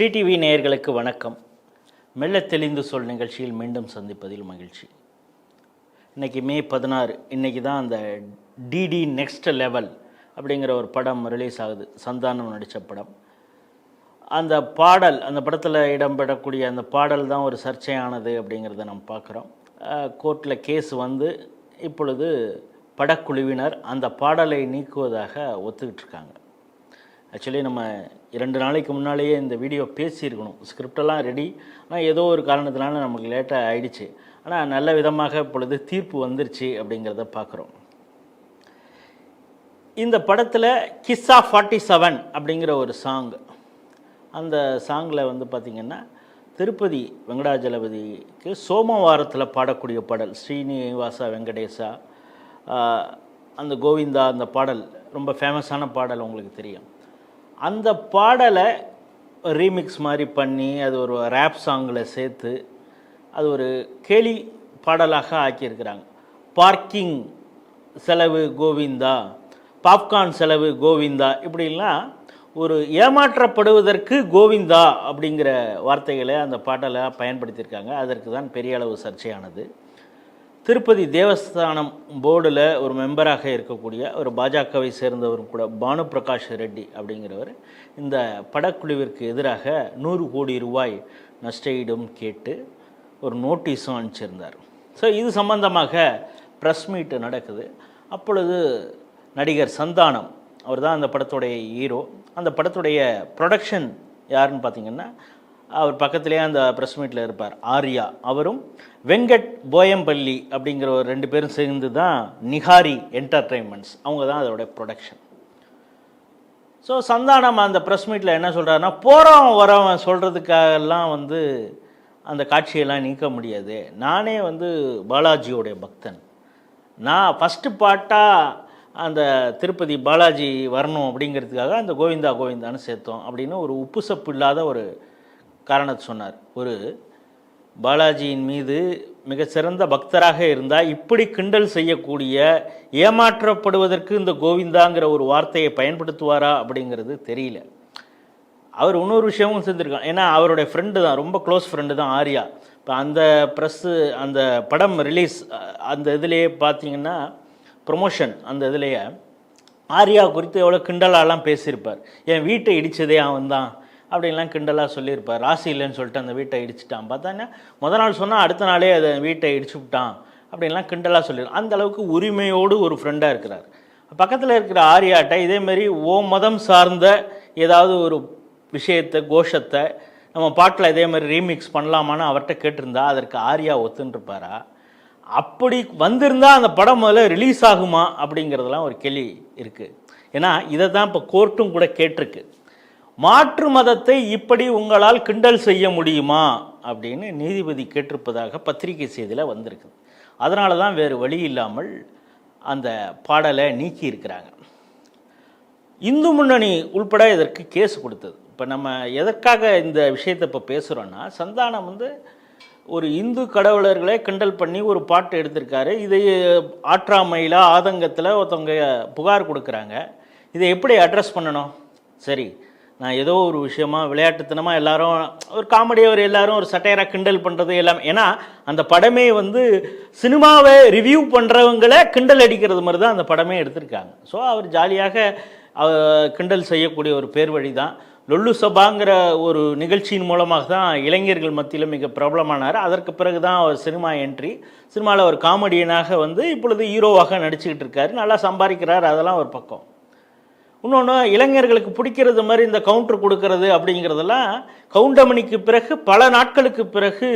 Sri TV நேயர்களுக்கு வணக்கம். மெல்ல தெளிந்து சொல் நிகழ்ச்சியில் மீண்டும் சந்திப்பதில் மகிழ்ச்சி. இன்றைக்கி மே பதினாறு இன்றைக்கி தான் அந்த டிடி நெக்ஸ்ட் லெவல் அப்படிங்கிற ஒரு படம் ரிலீஸ் ஆகுது. சந்தானம் நடித்த படம். அந்த பாடல் அந்த படத்தில் இடம்பெறக்கூடிய அந்த பாடல் தான் ஒரு சர்ச்சையானது அப்படிங்கிறத நம்ம பார்க்குறோம். கோர்ட்டில் கேஸ் வந்து இப்பொழுது படக்குழுவினர் அந்த பாடலை நீக்குவதாக ஒத்துக்கிட்டு இருக்காங்க. ஆக்சுவலி நம்ம இரண்டு நாளைக்கு முன்னாலேயே இந்த வீடியோ பேசியிருக்கணும். ஸ்கிரிப்டெல்லாம் ரெடி ஆனால் ஏதோ ஒரு காரணத்தினால நமக்கு லேட்டாக ஆயிடுச்சு. ஆனால் நல்ல விதமாக இப்பொழுது தீர்ப்பு வந்துருச்சு அப்படிங்கிறத பார்க்குறோம். இந்த படத்தில் கிஸ்ஸா ஃபார்ட்டி செவன் அப்படிங்கிற ஒரு சாங் அந்த சாங்கில் வந்து பார்த்திங்கன்னா திருப்பதி வெங்கடாஜலபதிக்கு சோமவாரத்தில் பாடக்கூடிய பாடல் ஸ்ரீனிவாசா வெங்கடேசா அந்த கோவிந்தா அந்த பாடல் ரொம்ப ஃபேமஸான பாடல் உங்களுக்கு தெரியும். அந்த பாடலை ரீமிக்ஸ் மாதிரி பண்ணி அது ஒரு ரேப் சாங்கில் சேர்த்து அது ஒரு கேலி பாடலாக ஆக்கியிருக்கிறாங்க. பார்க்கிங் செலவு கோவிந்தா பாப்கார்ன் செலவு கோவிந்தா இப்படிலாம் ஒரு ஏமாற்றப்படுவதற்கு கோவிந்தா அப்படிங்கிற வார்த்தைகளை அந்த பாட்டலை பயன்படுத்தியிருக்காங்க. அதற்கு தான் பெரிய அளவு சர்ச்சையானது. திருப்பதி தேவஸ்தானம் போர்டில் ஒரு மெம்பராக இருக்கக்கூடிய ஒரு பாஜகவை சேர்ந்தவரும் கூட பானு பிரகாஷ் ரெட்டி அப்படிங்கிறவர் இந்த படக்குழுவிற்கு எதிராக நூறு கோடி ரூபாய் நஷ்டஈடும் கேட்டு ஒரு நோட்டீஸும் அனுப்பிச்சிருந்தார். ஸோ இது சம்பந்தமாக ப்ரெஸ் மீட்டு நடக்குது. அப்பொழுது நடிகர் சந்தானம் அவர் தான் அந்த படத்துடைய ஹீரோ அந்த படத்துடைய ப்ரொடக்ஷன் யாருன்னு பார்த்தீங்கன்னா அவர் பக்கத்துலேயே அந்த ப்ரெஸ் மீட்டில் இருப்பார். ஆர்யா. அவரும் வெங்கட் போயம்பள்ளி அப்படிங்கிற ஒரு ரெண்டு பேரும் சேர்ந்து தான் நிகாரி என்டர்டெயின்மெண்ட்ஸ் அவங்க தான் அதோட ப்ரொடக்ஷன் ஸோ சந்தானம் அந்த ப்ரெஸ் மீட்டில் என்ன சொல்கிறாருன்னா போகிறவன் வரவன் சொல்கிறதுக்காகலாம் வந்து அந்த காட்சியெல்லாம் நீக்க முடியாது. நானே வந்து பாலாஜியோடைய பக்தன். நான் ஃபஸ்ட்டு பாட்டாக அந்த திருப்பதி பாலாஜி வரணும் அப்படிங்கிறதுக்காக அந்த கோவிந்தா கோவிந்தான்னு சேர்த்தோம் அப்படின்னு ஒரு உப்பு சப்பு இல்லாத ஒரு காரணத்தை சொன்னார். ஒரு பாலாஜியின் மீது மிகச்சிறந்த பக்தராக இருந்தால் இப்படி கிண்டல் செய்யக்கூடிய ஏமாற்றப்படுவதற்கு இந்த கோவிந்தாங்கிற ஒரு வார்த்தையை பயன்படுத்துவாரா அப்படிங்கிறது தெரியல. அவர் இன்னொரு விஷயமும் செஞ்சுருக்கான் ஏன்னா அவருடைய ஃப்ரெண்டு தான் ரொம்ப க்ளோஸ் ஃப்ரெண்டு தான் ஆர்யா. இப்போ அந்த ப்ரெஸ்ஸு அந்த படம் ரிலீஸ் அந்த இதுலேயே பார்த்தீங்கன்னா ப்ரொமோஷன் அந்த இதுலேயே ஆர்யா குறித்து எவ்வளோ கிண்டலாலாம் பேசியிருப்பார். என் வீட்டை இடித்ததே அவன் தான் அப்படின்லாம் கிண்டலாக சொல்லியிருப்பார். ராசி இல்லைன்னு சொல்லிட்டு அந்த வீட்டை இடிச்சிட்டான். பார்த்தாங்கன்னா முத நாள் சொன்னால் அடுத்த நாளே அதை வீட்டை இடிச்சு விட்டான் அப்படின்லாம் கிண்டலாக சொல்லியிருக்கான் அந்த அளவுக்கு உரிமையோடு ஒரு ஃப்ரெண்டாக இருக்கிறார். பக்கத்தில் இருக்கிற ஆரியாட்டை இதேமாரி ஓ மதம் சார்ந்த ஏதாவது ஒரு விஷயத்தை கோஷத்தை நம்ம பாட்டில் இதே மாதிரி ரீமிக்ஸ் பண்ணலாமான்னு அவர்கிட்ட கேட்டிருந்தா அதற்கு ஆர்யா ஒத்துன்ருப்பாரா அப்படி வந்திருந்தா அந்த படம் முதல்ல ரிலீஸ் ஆகுமா? அப்படிங்கிறதெல்லாம் ஒரு கேள்வி இருக்குது ஏன்னா இதை தான் இப்போ கோர்ட்டும் கூட கேட்டிருக்கு. மாற்று மதத்தை இப்படி உங்களால் கிண்டல் செய்ய முடியுமா? அப்படின்னு நீதிபதி கேட்டிருப்பதாக பத்திரிகை செய்தியில் வந்திருக்குது. அதனால தான் வேறு வழி இல்லாமல் அந்த பாடலை நீக்கி இருக்கிறாங்க இந்து முன்னணி உள்பட இதற்கு கேஸ் கொடுத்தது. இப்போ நம்ம எதற்காக இந்த விஷயத்தை இப்போ பேசுகிறோன்னா சந்தானம் வந்து ஒரு இந்து கடவுளர்களை கிண்டல் பண்ணி ஒரு பாட்டு எடுத்திருக்காரு. இதை ஆற்றாமையில் ஆதங்கத்தில் ஒருத்தவங்க புகார் கொடுக்குறாங்க. இதை எப்படி அட்ரஸ் பண்ணணும்? சரி நான் ஏதோ ஒரு விஷயமா விளையாட்டுத்தனமாக எல்லாரும் ஒரு காமெடியாக ஒரு எல்லாரும் ஒரு சட்டையராக கிண்டல் பண்ணுறது எல்லாமே. ஏன்னா அந்த படமே வந்து சினிமாவை ரிவ்யூ பண்ணுறவங்களை கிண்டல் அடிக்கிறது மாதிரி தான் அந்த படமே எடுத்திருக்காங்க. ஸோ அவர் ஜாலியாக கிண்டல் செய்யக்கூடிய ஒரு பேர் வழி தான் லொல்லு சபாங்கிற ஒரு நிகழ்ச்சியின் மூலமாக தான் இளைஞர்கள் மத்தியில் மிக பிரபலமானார். அதற்கு பிறகு தான் அவர் சினிமா என்ட்ரி சினிமாவில் ஒரு காமெடியனாக வந்து இப்பொழுது ஹீரோவாக நடிச்சுக்கிட்டு இருக்காரு. நல்லா சம்பாதிக்கிறார். அதெல்லாம் ஒரு பக்கம். இன்னொன்று இளைஞர்களுக்கு பிடிக்கிறது மாதிரி இந்த கவுண்டர் கொடுக்கறது அப்படிங்கிறதெல்லாம் கவுண்டமணிக்கு பிறகு பல நாட்களுக்கு பிறகு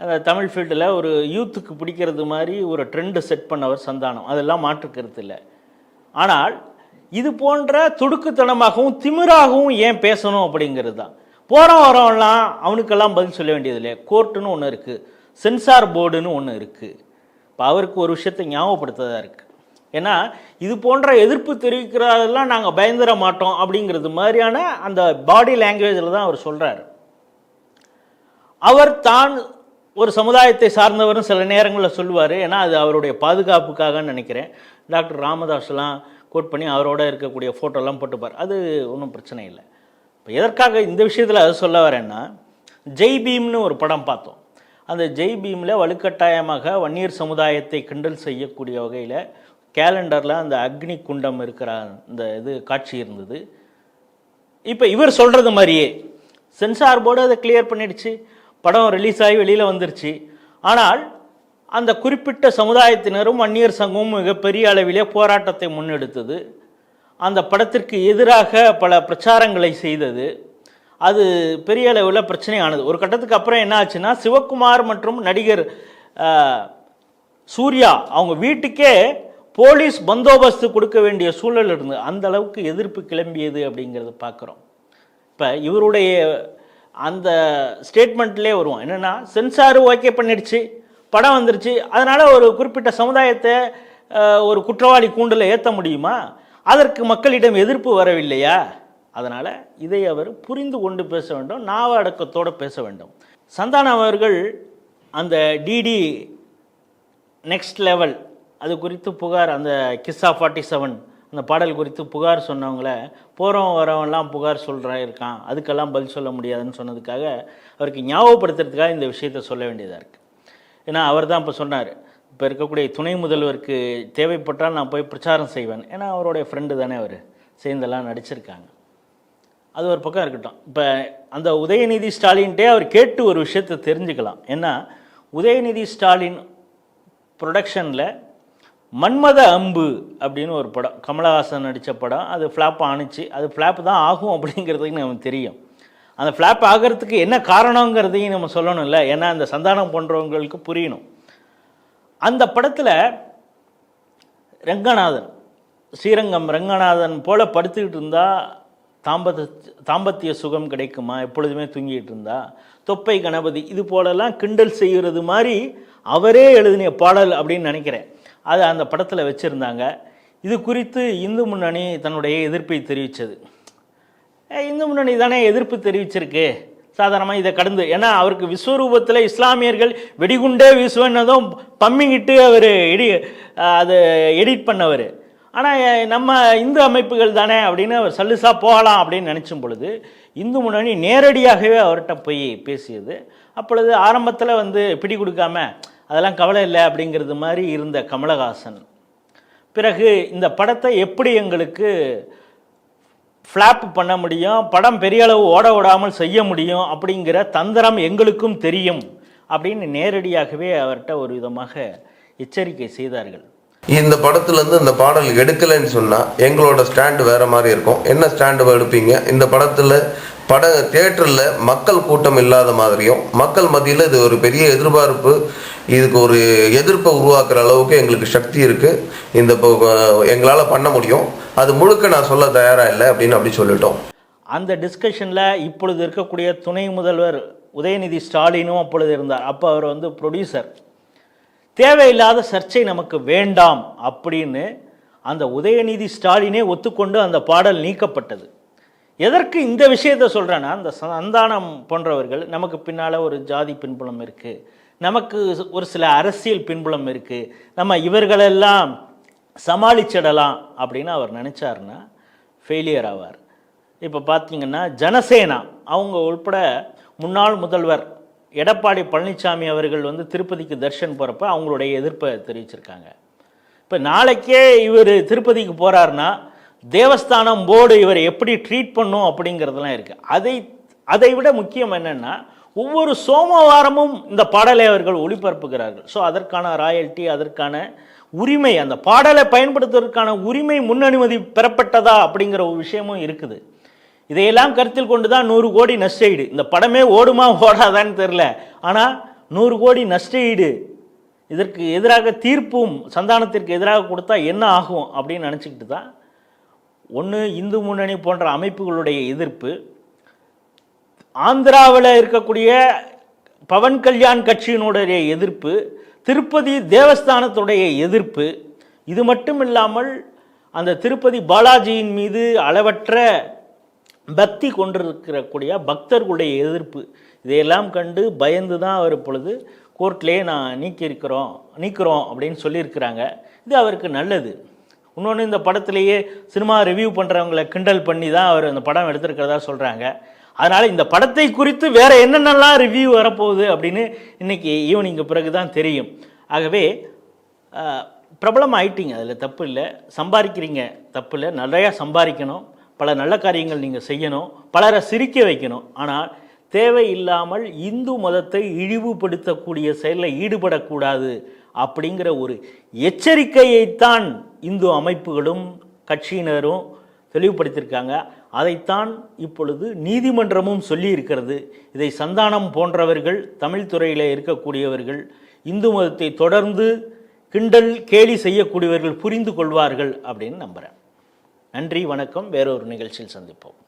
அந்த தமிழ் ஃபீல்டில் ஒரு யூத்துக்கு பிடிக்கிறது மாதிரி ஒரு ட்ரெண்டு செட் பண்ணவர் சந்தானம். அதெல்லாம் மாற்றுக்கிறது இல்லை. ஆனால் இது போன்ற துடுக்குத்தனமாகவும் திமிராகவும் ஏன் பேசணும் அப்படிங்கிறது தான் போகிறோம் வரவெல்லாம் அவனுக்கெல்லாம் பதில் சொல்ல வேண்டியதில்லை கோர்ட்டுன்னு ஒன்று இருக்குது சென்சார் போர்டுன்னு ஒன்று இருக்குது இப்போ அவருக்கு ஒரு விஷயத்தை ஞாபகப்படுத்ததாக இருக்குது ஏன்னா இது போன்ற எதிர்ப்பு தெரிவிக்கிறதெல்லாம் நாங்கள் பயந்துட மாட்டோம் அப்படிங்கிறது மாதிரியான அந்த பாடி லாங்குவேஜில் தான் அவர் சொல்கிறார் அவர் தான் ஒரு சமுதாயத்தை சார்ந்தவரும் சில நேரங்களில் சொல்லுவார். ஏன்னா அது அவருடைய பாதுகாப்புக்காகன்னு நினைக்கிறேன். டாக்டர் ராமதாஸ்லாம் கோட் பண்ணி அவரோட இருக்கக்கூடிய ஃபோட்டோலாம் போட்டுப்பார். அது ஒன்றும் பிரச்சனை இல்லை. இப்போ எதற்காக இந்த விஷயத்தில் அதை சொல்ல வரேன்னா ஜெய் பீம்னு ஒரு படம் பார்த்தோம். அந்த ஜெய் பீமில் வலுக்கட்டாயமாக வன்னியர் சமுதாயத்தை கிண்டல் செய்யக்கூடிய வகையில் கேலண்டரில் அந்த அக்னி குண்டம் இருக்கிற அந்த இது காட்சி இருந்தது. இப்போ இவர் சொல்கிறது மாதிரியே சென்சார் போர்டு அதை கிளியர் பண்ணிடுச்சு படம் ரிலீஸ் ஆகி வெளியில் வந்துருச்சு. ஆனால் அந்த குறிப்பிட்ட சமுதாயத்தினரும் அந்நியர் சங்கமும் மிகப்பெரிய அளவிலே போராட்டத்தை முன்னெடுத்தது. அந்த படத்திற்கு எதிராக பல பிரச்சாரங்களை செய்தது. அது பெரிய அளவில் பிரச்சனையானது. ஒரு கட்டத்துக்கு அப்புறம் என்ன ஆச்சுன்னா சிவகுமார் மற்றும் நடிகர் சூர்யா அவங்க வீட்டுக்கே போலீஸ் பந்தோபஸ்து கொடுக்க வேண்டிய சூழல் இருந்தது அந்த அளவுக்கு எதிர்ப்பு கிளம்பியது அப்படிங்கிறத பார்க்குறோம் இப்போ இவருடைய அந்த ஸ்டேட்மெண்ட்லேயே வருவோம். என்னென்னா சென்சார் ஓகே பண்ணிடுச்சு படம் வந்துருச்சு அதனால் ஒரு குறிப்பிட்ட சமுதாயத்தை ஒரு குற்றவாளி கூண்டில் ஏற்ற முடியுமா? அதற்கு மக்களிடம் எதிர்ப்பு வரவில்லையா? அதனால் இதை அவர் புரிந்து கொண்டு பேச வேண்டும் நாவ அடக்கத்தோடு பேச வேண்டும். சந்தானம் அவர்கள் அந்த டிடி நெக்ஸ்ட் லெவல் அது குறித்து புகார் அந்த கிஸ்ஸா ஃபார்ட்டி செவன் அந்த பாடல் குறித்து புகார் சொன்னவங்கள போகிறவன் வரவன்லாம் புகார் சொல்கிறா இருக்கான். அதுக்கெல்லாம் பதில் சொல்ல முடியாதுன்னு சொன்னதுக்காக அவருக்கு ஞாபகப்படுத்துறதுக்காக இந்த விஷயத்தை சொல்ல வேண்டியதாக இருக்குது ஏன்னா அவர் தான் இப்போ சொன்னார் இப்போ இருக்கக்கூடிய துணை முதல்வருக்கு தேவைப்பட்டால் நான் போய் பிரச்சாரம் செய்வேன். ஏன்னா அவருடைய ஃப்ரெண்டு தானே அவர் சேர்ந்தெல்லாம் நடிச்சிருக்காங்க. அது ஒரு பக்கம் இருக்கட்டும். இப்போ அந்த உதயநிதி ஸ்டாலின்ட்டே அவர் கேட்டு ஒரு விஷயத்தை தெரிஞ்சுக்கலாம். ஏன்னா உதயநிதி ஸ்டாலின் ப்ரொடக்ஷனில் மன்மத அம்பு அப்படின்னு ஒரு படம் கமலஹாசன் நடித்த படம் அது ஃப்ளாப் ஆணுச்சு. அது ஃப்ளாப் தான் ஆகும் அப்படிங்கிறதுக்கு நமக்கு தெரியும். அந்த ஃப்ளாப் ஆகிறதுக்கு என்ன காரணங்கிறதையும் நம்ம சொல்லணும்ல. ஏன்னா அந்த சந்தானம் போன்றவங்களுக்கு புரியணும். அந்த படத்தில் ரங்கநாதன் ஸ்ரீரங்கம் ரங்கநாதன் போல் படுத்துக்கிட்டு இருந்தால் தாம்பத தாம்பத்திய சுகம் கிடைக்குமா? எப்பொழுதுமே தூங்கிட்டு இருந்தா. தொப்பை கணபதி இது போலெல்லாம் கிண்டல் செய்கிறது மாதிரி அவரே எழுதின பாடல் அப்படின்னு நினைக்கிறேன். அது அந்த படத்தில் வச்சுருந்தாங்க. இது குறித்து இந்து முன்னணி தன்னுடைய எதிர்ப்பை தெரிவித்தது இந்து முன்னணி தானே எதிர்ப்பு தெரிவிச்சிருக்கு. சாதாரணமாக இதை கடந்து ஏன்னா அவருக்கு விஸ்வரூபத்தில் இஸ்லாமியர்கள் வெடிகுண்டே வீசுவன்னதும் பம்மிங்கிட்டு அவர் எடி அது எடிட் பண்ணவர். ஆனால் நம்ம இந்து அமைப்புகள் தானே அப்படின்னு அவர் போகலாம் அப்படின்னு நினச்சும் பொழுது இந்து முன்னணி நேரடியாகவே அவர்கிட்ட போய் பேசியது. அப்பொழுது ஆரம்பத்தில் வந்து பிடி கொடுக்காம அதெல்லாம் கவலை இல்லை அப்படிங்கிறது மாதிரி இருந்த கமலஹாசன். பிறகு இந்த படத்தை எப்படி எங்களுக்கு ஃப்ளாப் பண்ண முடியும் படம் பெரிய அளவு ஓட விடாமல் செய்ய முடியும் அப்படிங்கிற தந்திரம் எங்களுக்கும் தெரியும் அப்படின்னு நேரடியாகவே அவர்கிட்ட ஒரு விதமாக எச்சரிக்கை செய்தார்கள். இந்த படத்துலேருந்து இந்த பாடல் எடுக்கலைன்னு சொன்னால் எங்களோட ஸ்டாண்டு வேற மாதிரி இருக்கும். என்ன ஸ்டாண்டு எடுப்பீங்க? இந்த படத்தில் பட தேட்டரில் மக்கள் கூட்டம் இல்லாத மாதிரியும் மக்கள் மத்தியில் இது ஒரு பெரிய எதிர்பார்ப்பு இதுக்கு ஒரு எதிர்ப்பை உருவாக்குற அளவுக்கு எங்களுக்கு சக்தி இருக்குது இந்த எங்களால் பண்ண முடியும். அது முழுக்க நான் சொல்ல தயாராக இல்லை அப்படின்னு அப்படி சொல்லிட்டோம். அந்த டிஸ்கஷனில் இப்பொழுது இருக்கக்கூடிய துணை முதல்வர் உதயநிதி ஸ்டாலினும் அப்பொழுது இருந்தார். அப்போ அவர் வந்து ப்ரொடியூசர் தேவையில்லாத சர்ச்சை நமக்கு வேண்டாம் அப்படின்னு அந்த உதயநிதி ஸ்டாலினே ஒத்துக்கொண்டு அந்த பாடல் நீக்கப்பட்டது. எதற்கு இந்த விஷயத்தை சொல்கிறேன்னா அந்த சந்தானம் போன்றவர்கள் நமக்கு பின்னால் ஒரு ஜாதி பின்புலம் இருக்குது நமக்கு ஒரு சில அரசியல் பின்புலம் இருக்குது நம்ம இவர்களெல்லாம் சமாளிச்சிடலாம் அப்படின்னு அவர் நினச்சாருன்னா ஃபெயிலியர் ஆவார். இப்போ பார்த்தீங்கன்னா ஜனசேனா அவங்க உள்பட முன்னாள் முதல்வர் எடப்பாடி பழனிசாமி அவர்கள் வந்து திருப்பதிக்கு தர்ஷன் போகிறப்ப அவங்களுடைய எதிர்ப்பை தெரிவிச்சிருக்காங்க. இப்போ நாளைக்கே இவர் திருப்பதிக்கு போகிறாருன்னா தேவஸ்தானம் போர்டு இவரை எப்படி ட்ரீட் பண்ணும் அப்படிங்கிறதெல்லாம் இருக்குது அதை அதை விட முக்கியம் என்னென்னா ஒவ்வொரு சோமவாரமும் இந்த பாடலை அவர்கள் ஒளிபரப்புகிறார்கள். ஸோ அதற்கான ராயல்ட்டி அதற்கான உரிமை அந்த பாடலை பயன்படுத்துவதற்கான உரிமை முன் அனுமதி பெறப்பட்டதா அப்படிங்கிற ஒரு விஷயமும் இருக்குது. இதையெல்லாம் கருத்தில் கொண்டு தான் நூறு கோடி நஷ்டஈடு. இந்த படமே ஓடுமா ஓடாதான்னு தெரில ஆனால் நூறு கோடி நஷ்டஈடு இதற்கு எதிராக தீர்ப்பும் சந்தானத்திற்கு எதிராக கொடுத்தா என்ன ஆகும் அப்படின்னு நினச்சிக்கிட்டு தான் ஒன்று இந்து முன்னணி போன்ற அமைப்புகளுடைய எதிர்ப்பு ஆந்திராவில் இருக்கக்கூடிய பவன் கல்யாண் கட்சியினுடைய எதிர்ப்பு திருப்பதி தேவஸ்தானத்துடைய எதிர்ப்பு இது மட்டும் இல்லாமல் அந்த திருப்பதி பாலாஜியின் மீது அளவற்ற பக்தி கொண்டிருக்கிறக்கூடிய பக்தர்களுடைய எதிர்ப்பு. இதையெல்லாம் கண்டு பயந்து தான் அவர் இப்பொழுது கோர்ட்லேயே நான் நீக்கியிருக்கிறோம் நீக்கிறோம் அப்படின்னு சொல்லியிருக்கிறாங்க. இது அவருக்கு நல்லது. இன்னொன்று இந்த படத்திலேயே சினிமா ரிவ்யூ பண்ணுறவங்கள கிண்டல் பண்ணி தான் அவர் அந்த படம் எடுத்திருக்கிறதா சொல்கிறாங்க அதனால் இந்த படத்தை குறித்து வேறு என்னென்னலாம் ரிவ்யூ வரப்போகுது அப்படின்னு இன்னைக்கு ஈவினிங்கு பிறகு தான் தெரியும். ஆகவே பிரபலம் ஆயிட்டீங்க அதில் தப்பு இல்லை. சம்பாதிக்கிறீங்க. தப்பு இல்லை. நிறையா சம்பாதிக்கணும். பல நல்ல காரியங்கள் நீங்கள் செய்யணும். பலரை சிரிக்க வைக்கணும். ஆனால் தேவையில்லாமல் இந்து மதத்தை இழிவுபடுத்தக்கூடிய செயலில் ஈடுபடக்கூடாது அப்படிங்கிற ஒரு எச்சரிக்கையைத்தான் இந்து அமைப்புகளும் கட்சியினரும் தெளிவுபடுத்தியிருக்காங்க. அதைத்தான் இப்பொழுது நீதிமன்றமும் சொல்லி இருக்கிறது இதை சந்தானம் போன்றவர்கள் தமிழ் துறையில் இருக்கக்கூடியவர்கள் இந்து மதத்தை தொடர்ந்து கிண்டல் கேலி செய்யக்கூடியவர்கள் புரிந்து கொள்வார்கள் அப்படின்னு நம்புகிறேன் நன்றி வணக்கம். வேறொரு நிகழ்ச்சியில் சந்திப்போம்.